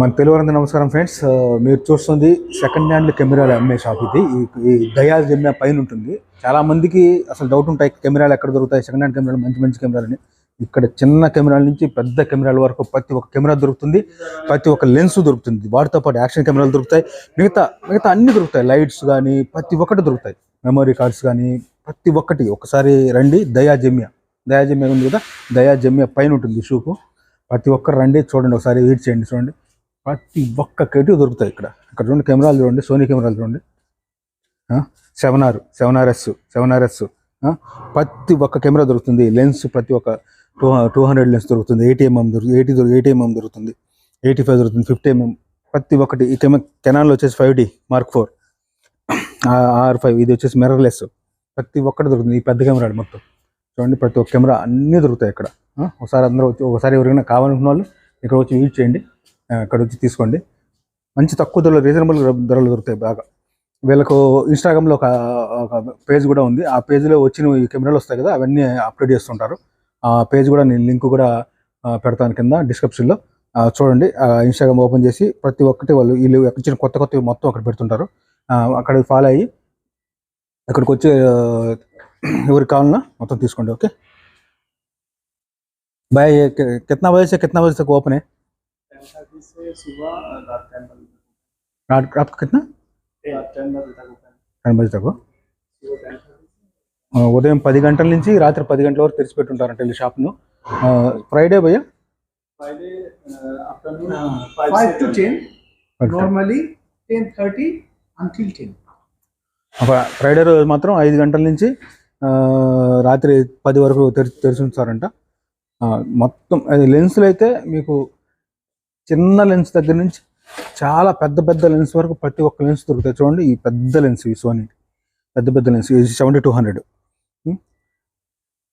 మన తెలుగు నమస్కారం ఫ్రెండ్స్. మీరు చూస్తుంది సెకండ్ హ్యాండ్ కెమెరాలు అమ్మే షాప్ ఇది. ఈ- ఈ దయాల్ జమ్యా పైన ఉంటుంది. చాలా మందికి అసలు డౌట్ ఉంటాయి కెమెరాలు ఎక్కడ దొరుకుతాయి? సెకండ్ హ్యాండ్ కెమెరాలు మంచి మంచి కెమెరాలని. ఇక్కడ చిన్న కెమెరాల నుంచి పెద్ద కెమెరాల వరకు ప్రతి ఒక్క కెమెరా దొరుకుతుంది. ప్రతి ఒక్క లెన్స్ దొరుకుతుంది. వాటితో పాటు యాక్షన్ కెమెరాలు దొరుకుతాయి. మిగతా మిగతా అన్ని దొరుకుతాయి. లైట్స్ కానీ ప్రతి ఒక్కటి దొరుకుతాయి. మెమరీ కార్డ్స్ కానీ ప్రతి ఒక్కటి. ఒకసారి రండి దయా జమ్యా. దయా జమ్యా ఉంది కదా? దయా జమ్యా పైన ఉంటుంది షూకు ప్రతి ఒక్కరు రండి చూడండి. ఒకసారి వెయిట్ చేయండి చూడండి. ప్రతి ఒక్క కెటి దొరుకుతాయి ఇక్కడ. ఇక్కడ రెండు కెమెరాలు చూడండి సోనీ కెమెరాలు చూడండి. Seven R seven RS seven RS ప్రతి ఒక్క కెమెరా దొరుకుతుంది. లెన్స్ ప్రతి ఒక్క టూ టూ హండ్రెడ్ లెన్స్ దొరుకుతుంది. ఏటీఎంఎం దొరుకుతుంది ఎయిటీ ఎయిటీ ఎంఎం దొరుకుతుంది. ఎయిటీ ఫైవ్ దొరుకుతుంది ఫిఫ్టీ ఎంఎం. ప్రతి ఒక్కటి ఈ కెమెరా కెనాన్లో వచ్చేసి five D mark four. R five ఇది వచ్చేసి మిర్రర్లెస్. ప్రతి ఒక్కటి దొరుకుతుంది ఈ పెద్ద కెమెరాలు మొత్తం. చూడండి ప్రతి ఒక్క కెమెరా అన్నీ దొరుకుతాయి ఇక్కడ. ఒకసారి అందరూ వచ్చి ఒకసారి ఎవరికైనా కావాలనుకున్న వాళ్ళు ఇక్కడ వచ్చి యూజ్ చేయండి. ఇక్కడ వచ్చి తీసుకోండి మంచి తక్కువ ధరలో రీజనబుల్ ధరలు దొరుకుతాయి బాగా వీళ్ళకు ఇన్స్టాగ్రామ్లో ఒక ఒక పేజ్ కూడా ఉంది ఆ పేజ్లో వచ్చిన ఈ కెమెరాలు వస్తాయి కదా అవన్నీ అప్లోడ్ చేస్తుంటారు ఆ పేజ్ కూడా నేను లింక్ కూడా ఆ, పెడతాను కింద డిస్క్రిప్షన్లో ఆ, చూడండి ఆ ఇన్స్టాగ్రామ్ ఓపెన్ చేసి ప్రతి ఒక్కటి వాళ్ళు వీళ్ళు వచ్చిన కొత్త కొత్త మొత్తం అక్కడ పెడుతుంటారు ఆ, అక్కడ ఫాలో అయ్యి అక్కడికి వచ్చి ఆ, ఎవరికి కావాలన్నా మొత్తం తీసుకోండి ఓకే भाई ये कि- कितना बजे से कितना बजे तक ओपन है टेन थर्टी से सुबह रात टेन बजे तक रात रात को कितना रात टेन बजे तक ओपन టెన్ బజే తక్కువ सुबह टेन थर्टी ఆ, ఉదయం పది గంటల నుంచి రాత్రి పది గంటల వరకు తెరిచి పెట్టుంటారంట ఈ షాప్ను ఫ్రైడే భయ్యా Friday afternoon five to ten normally ten thirty until ten Friday రోజు మాత్రం ఐదు గంటల నుంచి ఆ, రాత్రి పది వరకు తెరిచి తెరిచి ఉంచారంట ఆ, మొత్తం అది లెన్సులు అయితే మీకు చిన్న లెన్స్ దగ్గర నుంచి చాలా పెద్ద పెద్ద లెన్స్ వరకు ప్రతి ఒక్క లెన్స్ దొరుకుతాయి. చూడండి ఈ పెద్ద లెన్స్ ఈ సోనీ పెద్ద పెద్ద లెన్స్. సెవెంటీ టూ హండ్రెడ్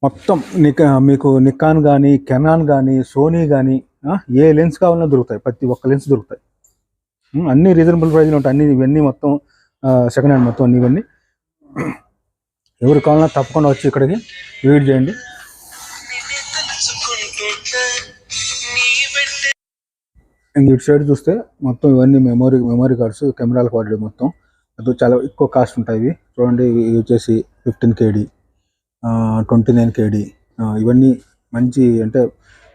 మొత్తం నిక మీకు నికాన్ కానీ కెనాన్ కానీ సోనీ కానీ ఏ లెన్స్ కావాలన్నా దొరుకుతాయి. ప్రతి ఒక్క లెన్స్ దొరుకుతాయి. అన్ని రీజనబుల్ ప్రైస్లో ఉంటాయి. అన్ని ఇవన్నీ మొత్తం సెకండ్ హ్యాండ్ మొత్తం అన్ని ఇవన్నీ. ఎవరు కావాలన్నా తప్పకుండా వచ్చి ఇక్కడికి విజిట్ చేయండి. ఇంక ఇటు సైడ్ చూస్తే మొత్తం ఇవన్నీ మెమొరీ మెమరీ కార్డ్స్ కెమెరాల క్వాలిటీ మొత్తం. అది చాలా ఎక్కువ కాస్ట్ ఉంటాయి ఇవి. చూడండి ఇవి వచ్చేసి fifteen KD twenty nine KD. ఇవన్నీ మంచి అంటే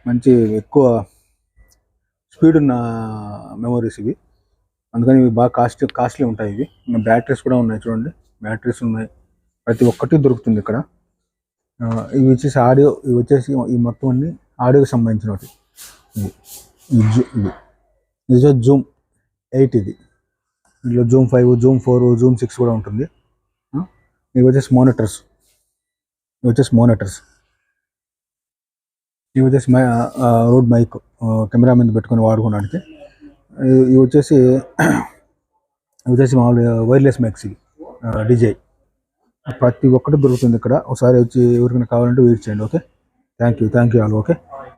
మంచి ఎక్కువ స్పీడ్ ఉన్న మెమోరీస్ ఇవి. అందుకని ఇవి బాగా కాస్ట్ కాస్ట్లీ ఉంటాయి ఇవి. బ్యాటరీస్ కూడా ఉన్నాయి చూడండి. బ్యాటరీస్ ఉన్నాయి. ప్రతి ఒక్కటి దొరుకుతుంది ఇక్కడ. ఇవి వచ్చేసి ఆడియో ఇవి వచ్చేసి ఈ మొత్తం అన్ని ఆడియోకి సంబంధించినవి. ఇవి. ఇవి. ఇది జూమ్ ఎయిట్ ఇది. ఇందులో zoom five zoom four zoom six కూడా ఉంటుంది. ఇవి వచ్చేసి మోనిటర్స్. ఇవి వచ్చేసి మోనిటర్స్. ఇవి వచ్చేసి మై రోడ్ మైక్ కెమెరా మీద పెట్టుకొని వాడుకోవడానికి. ఇవి ఇవి వచ్చేసి ఇవి వచ్చేసి మామూలు వైర్లెస్ మైక్స్ ఇవి. డిజై. ప్రతి ఒక్కటి దొరుకుతుంది ఇక్కడ. ఒకసారి వచ్చి ఎవరికైనా కావాలంటే వెయిట్ చేయండి okay? Thank you thank you all okay?